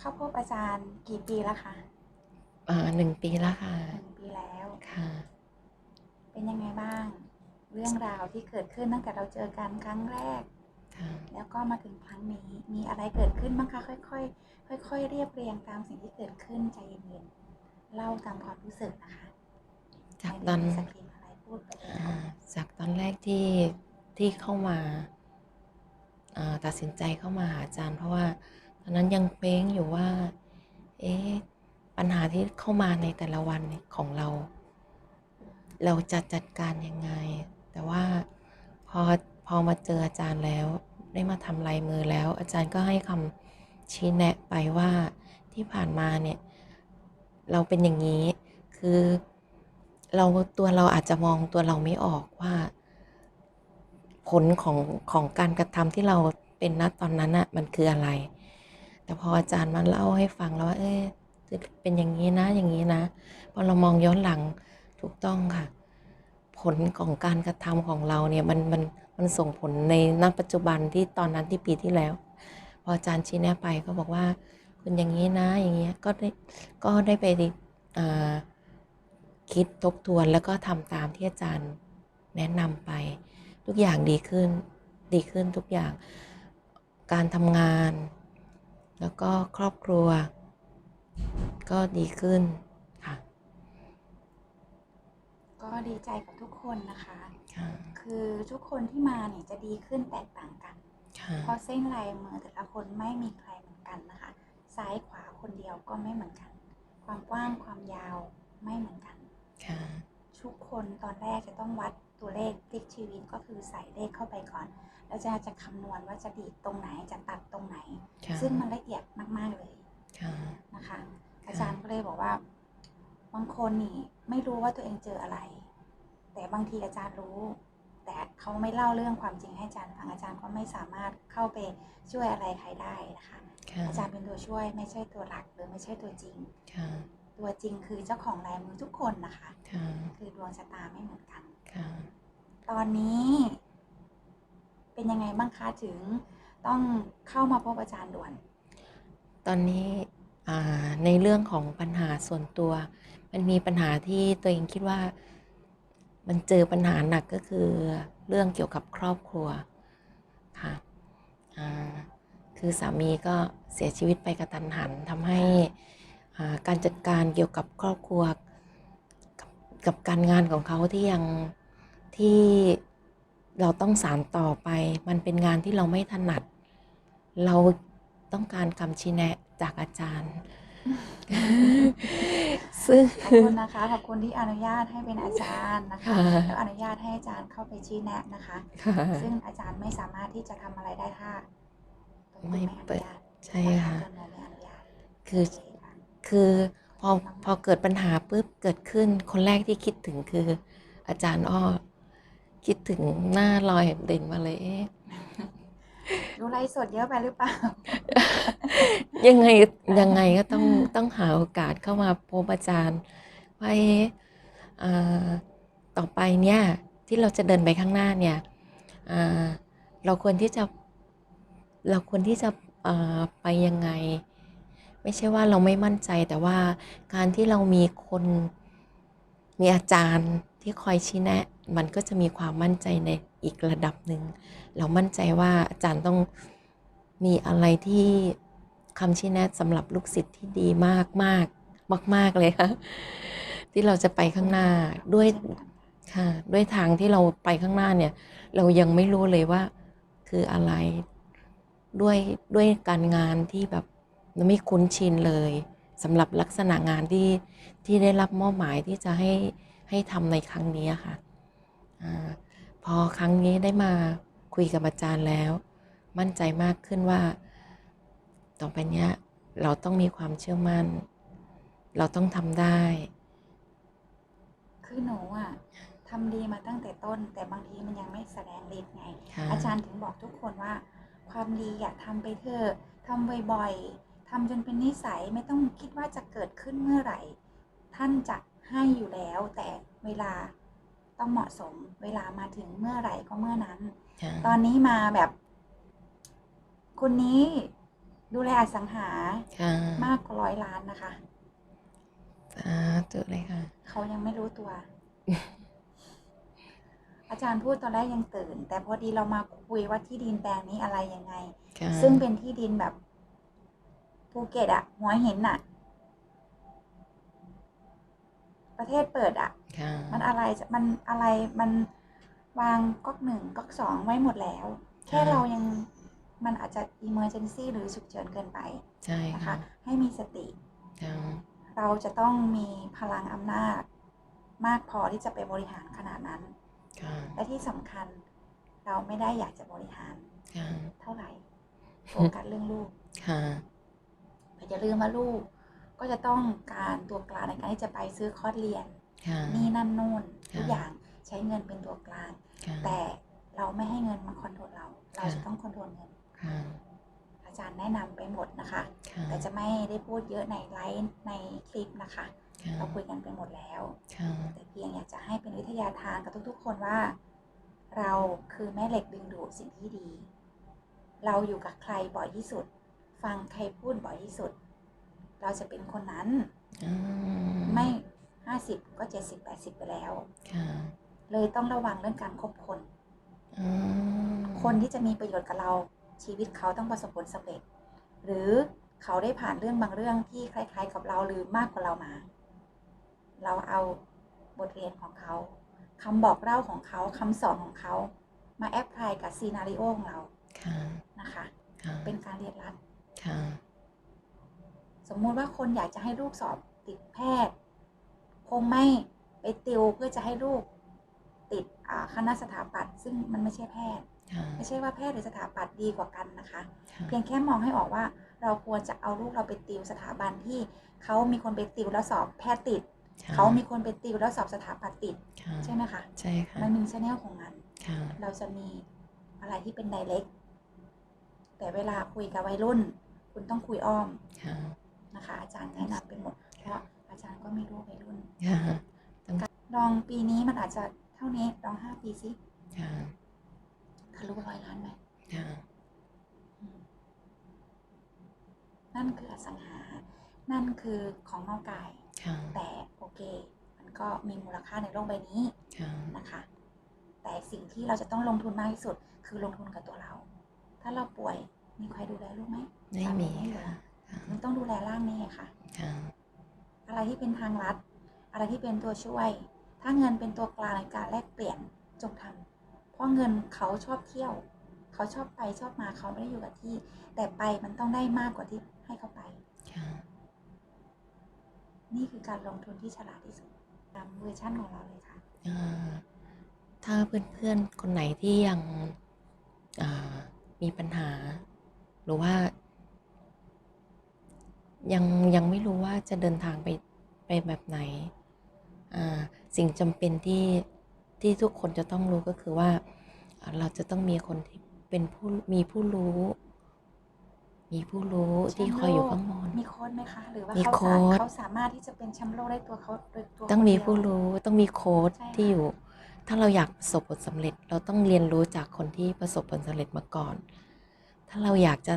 เข้าพบอาจารย์กี่ปีแล้วคะอ่าหนึ่งปีแล้วค่ะหนึ่งปีแล้ว ค่ะ เป็นยังไงบ้าง เรื่องราวที่เกิดขึ้นตั้งแต่เราเจอกันครั้งแรก ค่ะ แล้วก็มาถึงครั้งนี้มีอะไรเกิดขึ้นบ้างคะค่อยๆค่อยๆเรียบเรียงตามสิ่งที่เกิดขึ้นใจเย็นๆเล่าตามความรู้สึกนะคะจากไม่ตอนได้มีสคริปต์อะไรพูดไปเลยอ่าค่ะจากตอนแรกที่ที่เข้ามาอ่าตัดสินใจเข้ามาหาอาจารย์ เพราะว่า ตอนนั้นยังเป้งอยู่ว่า เอ๊ะปัญหาที่เข้ามาในแต่ละวันของเรา เราจะจัดการยังไง แต่ว่าพอพอมาเจออาจารย์แล้ว ได้มาทำลายมือแล้ว อาจารย์ก็ให้คำชี้แนะไปว่าที่ผ่านมาเนี่ย เราเป็นอย่างนี้คือเราตัวเราอาจจะมองตัวเราไม่ออกว่า ผลของของการกระทำที่เราเป็นณตอนนั้นอะมันคืออะไร แต่พออาจารย์มาเล่าให้ฟังแล้วว่า เอ้ยเป็นอย่างนี้นะ อย่างนี้นะ พอเรามองย้อนหลังถูกต้องค่ะ ผลของการกระทำของเราเนี่ยมันมันมันส่งผลในณปัจจุบันที่ตอนนั้นที่ปีที่แล้ว พออาจารย์ชี้แนะไปก็บอกว่าคุณอย่างนี้นะ อย่างเงี้ยก็ได้ก็ได้ไปอ่าคิดทบทวนแล้วก็ทำตามที่อาจารย์แนะนำไป ทุกอย่างดีขึ้นดีขึ้นทุกอย่างการทำงาน แล้วก็ครอบครัว ก็ดีขึ้นค่ะ ก็ดีใจกับทุกคนนะคะ ค่ะคือทุกคนที่มาเนี่ยจะดีขึ้นแตกต่างกัน ค่ะเพราะเส้นลายมือแต่ละคนไม่มีใครเหมือนกันนะคะ ซ้ายขวาคนเดียวก็ไม่เหมือนกัน ความกว้างความยาวไม่เหมือนกัน ค่ะ ทุกคนตอนแรกจะต้องวัด ตัวเลขพลิกชีวิตก็คือใส่เลขเข้าไปก่อน แล้วจะจะคำนวณว่าจะดีดตรงไหนจะตัดตรงไหนค่ะซึ่งมันละเอียดมาก ๆเลยค่ะนะคะ อาจารย์ก็เลยบอกว่า บางคนนี่ไม่รู้ว่าตัวเองเจออะไร แต่บางทีอาจารย์รู้ แต่เขาไม่เล่าเรื่องความจริงให้อาจารย์ฟังอาจารย์ก็ไม่สามารถเข้าไปช่วยอะไรใครได้นะคะค่ะอาจารย์เป็นตัวช่วยไม่ใช่ตัวหลักหรือไม่ใช่ตัวจริงค่ะ ตัวจริงคือเจ้าของลายมือทุกคนนะคะค่ะคือดวงชะตาไม่เหมือนกันค่ะตอนนี้ เป็นยังไงบ้างคะถึงต้องเข้ามาพบอาจารย์ด่วน ตอนนี้อ่าในเรื่องของปัญหาส่วนตัว มันมีปัญหาที่ตัวเองคิดว่า มันเจอปัญหาหนักก็คือเรื่องเกี่ยวกับครอบครัวค่ะอ่าคือสามีก็เสียชีวิตไปกระตันหันทำให้อ่า การจัดการเกี่ยวกับครอบครัวกับกับการงานของเขาที่ยังที่เราต้องสารต่อไป มันเป็นงานที่เราไม่ถนัด เราต้องการคำชี้แนะจากอาจารย์ซึ่งขอบคุณนะคะขอบคุณที่อนุญาตให้เป็นอาจารย์นะคะค่ะแล้วอนุญาตให้อาจารย์เข้าไปชี้แนะนะคะค่ะซึ่งอาจารย์ไม่สามารถที่จะทำอะไรได้ถ้าตัวคุณไม่ไม่อเปินุดญาตใช่ค่ะตัวหนูไม่อนุญาตคือโเค่ะคือพอพอเกิดปัญหาปุ๊บเกิดขึ้น คนแรกที่คิดถึงคือ อาจารย์อ้อ คิดถึงหน้าลอยเด่นมาเลยเอ๊ะดูไลฟ์สดเยอะไปหรือเปล่า ยังไงยังไงก็ต้องต้องหาโอกาสเข้ามาพบอาจารย์ว่าเอ๊ะอ่าต่อไปเนี่ยที่เราจะเดินไปข้างหน้าเนี่ยอ่าเราควรที่จะเราควรที่จะอ่าไปยังไง ไม่ใช่ว่าเราไม่มั่นใจแต่ว่าการที่เรามีคนมีอาจารย์ที่คอยชี้แนะ มันก็จะมีความมั่นใจในอีกระดับหนึ่ง เรามั่นใจว่าอาจารย์ต้องมีอะไรที่คำชี้แนะสำหรับลูกศิษย์ที่ดีมากมากมากมากเลยค่ะที่เราจะไปข้างหน้าด้วยค่ะด้วยทางที่เราไปข้างหน้าเนี่ย เรายังไม่รู้เลยว่าคืออะไรด้วยด้วยการงานที่แบบ ไม่คุ้นชินเลยสำหรับลักษณะงานที่ที่ได้รับมอบหมายที่จะให้ให้ทำในครั้งนี้ค่ะอาพอครั้งนี้ได้มาคุยกับอาจารย์แล้ว มั่นใจมากขึ้นว่า ต่อไปเนี้ยเราต้องมีความเชื่อมั่น เราต้องทำได้ คือหนูอะทำดีมาตั้งแต่ต้น แต่บางทีมันยังไม่แสดงฤทธิ์ไงค่ะอาจารย์ถึงบอกทุกคนว่า ความดีอย่าทำไปเถอะทำบ่อยๆ ทำจนเป็นนิสัยไม่ต้องคิดว่าจะเกิดขึ้นเมื่อไหร่ ท่านจะให้อยู่แล้ว แต่เวลาต้องเหมาะสม เวลามาถึงเมื่อไหร่ก็เมื่อนั้นค่ะตอนนี้มาแบบ คนนี้ดูแลอสังหาค่ะมากกว่าร้อยล้านนะคะสาธุเลยค่ะ เขายังไม่รู้ตัว อาจารย์พูดตอนแรกยังตื่น แต่พอดีเรามาคุยว่าที่ดินแปลงนี้อะไรยังไงค่ะซึ่งเป็นที่ดินแบบ ภูเก็ตอะหัวหินอะประเทศเปิดอะค่ะมันอะไรจะมันอะไรมันวางก๊อกหนึ่งก๊อกสองไว้หมดแล้ว แค่เรายังมันอาจจะ emergency หรือฉุกเฉินเกินไปใช่นะคะค่ะให้มีสติ ค่ะเราจะต้องมีพลังอำนาจ มากพอที่จะไปบริหารขนาดนั้น ค่ะและที่สำคัญเราไม่ได้อยากจะบริหารค่ะเท่าไหร่โฟกัสเรื่องลูก ค่ะ แต่อย่าลืมว่าลูก ก็จะต้องการตัวกลางในการที่จะไปซื้อคอร์สเรียนค่ะนี่นั่นนู่นทุกค่ะอย่างใช้เงินเป็นตัวกลางค่ะแต่เราไม่ให้เงินมาคอนโทรลเรา เราค่ะจะต้องคอนโทรลเงินค่ะอาจารย์แนะนำไปหมดนะคะค่ะแต่จะไม่ได้พูดเยอะในไลฟ์ในคลิปนะคะค่ะเราคุยกันไปหมดแล้วค่ะแต่เพียงอยากจะให้เป็นวิทยาทานกับทุกๆ คนว่า เราคือแม่เหล็กดึงดูดสิ่งที่ดี เราอยู่กับใครบ่อยที่สุด ฟังใครพูดบ่อยที่สุด เราจะเป็นคนนั้นอืมไม่ห้าสิบก็เจ็ดสิบแปดสิบไปแล้วค่ะเลยต้องระวังเรื่องการคบคนอืมคนที่จะมีประโยชน์กับเราชีวิตเขาต้องประสบผลสำเร็จ หรือเขาได้ผ่านเรื่องบางเรื่องที่คล้าย ๆ กับเราหรือมากกว่าเรามา เราเอาบทเรียนของเขาคำบอกเล่าของเขาคำสอนของเขา มาแอพพลายกับซีนารีโอของเราค่ะนะคะค่ะเป็นการเรียนรัด ค่ะ สมมุติว่าคนอยากจะให้ลูกสอบติดแพทย์ คงไม่ไปติวเพื่อจะให้ลูกติดอ่าคณะสถาปัตย์ซึ่งมันไม่ใช่แพทย์ค่ะไม่ใช่ว่าแพทย์หรือสถาปัตย์ดีกว่ากันนะคะค่ะเพียงแค่มองให้ออกว่าเราควรจะเอาลูกเราไปติวสถาบันที่เขามีคนไปติวแล้วสอบแพทย์ติดค่ะเขามีคนไปติวแล้วสอบสถาปัตย์ติดค่ะใช่ไหมคะใช่ค่ะมันมีชแนลของมันค่ะเราจะมีอะไรที่เป็นไดเ c กแต่เวลาคุยกับวัยรุ่น คุณต้องคุยอ้อมค่ะนะคะ อาจารย์แนะนำเป็นหมดเพราะอาจารย์ก็ไม่รู้วัยรุ่นค่ะลองปีนี้มันอาจจะเท่านี้ลองห้าปีสิค่ะทะลุร้อยล้านไหมค่ะอืมนั่นคืออสังหา นั่นคือของนอกกายค่ะแต่โอเค มันก็มีมูลค่าในโลกใบนี้ค่ะนะคะ แต่สิ่งที่เราจะต้องลงทุนมากที่สุด คือลงทุนกับตัวเรา ถ้าเราป่วย มีใครดูแลลูกไหมไม่สามีไม่เหลือค่ะค่ะมันต้องดูแลร่างนี้ไงค่ะค่ะ อะไรที่เป็นทางลัด อะไรที่เป็นตัวช่วย ถ้าเงินเป็นตัวกลางในการแลกเปลี่ยนจงทำเพราะเงินเขาชอบเที่ยว เขาชอบไปชอบมาเขาไม่ได้อยู่กับที่ แต่ไปมันต้องได้มากกว่าที่ให้เขาไปค่ะนี่คือการลงทุนที่ฉลาดที่สุดตามเวอร์ชั่นของเราเลยค่ะอ่าถ้าเพื่อนๆคนไหนที่ยังอ่ามีปัญหา หรือว่า ยังยังไม่รู้ว่าจะเดินทางไปไปแบบไหนอ่าสิ่งจำเป็นที่ที่ทุกคนจะต้องรู้ก็คือว่าอ่า เราจะต้องมีคนที่เป็นผู้มีผู้รู้ มีผู้รู้ที่คอยอยู่ข้างบนมีโค้ดไหมคะหรือว่ามีเขาโค้สาดเขาสามารถที่จะเป็นแชมป์โลกได้ตัวเขาโดยตัวต้องคนมีเดียวผู้รู้ต้องมีโค้ดใช่ค่ะที่อยู่ ถ้าเราอยากประสบผลสำเร็จ เราต้องเรียนรู้จากคนที่ประสบผลสำเร็จมาก่อน ถ้าเราอยากจะ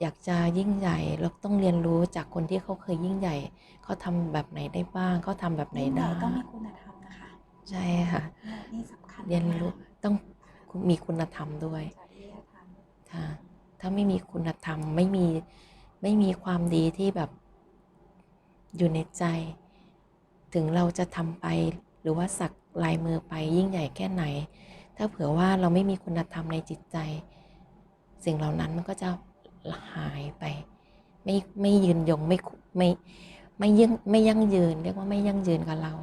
อยากจะยิ่งใหญ่เราต้องเรียนรู้จากคนที่เขาเคยยิ่งใหญ่เขาทำแบบไหนได้บ้างเขาทำแบบไหนยิ่งใหญ่ได้ต้องมีคุณธรรมนะคะใช่ค่ะเนี่ยนี่สำคัญเรียนรู้มากต้องมีคุณธรรมด้วยจริยธรรมค่ะถ้าไม่มีคุณธรรมไม่มีไม่มีความดีที่แบบอยู่ในใจ ถึงเราจะทำไปหรือว่าสักลายมือไปยิ่งใหญ่แค่ไหน ถ้าเผื่อว่าเราไม่มีคุณธรรมในจิตใจ สิ่งเหล่านั้นมันก็จะหายไป ไม่ไม่ยืนยงไม่ไม่ไม่ยั่งไม่ยั่งยืน เรียกว่าไม่ยั่งยืนกับเรา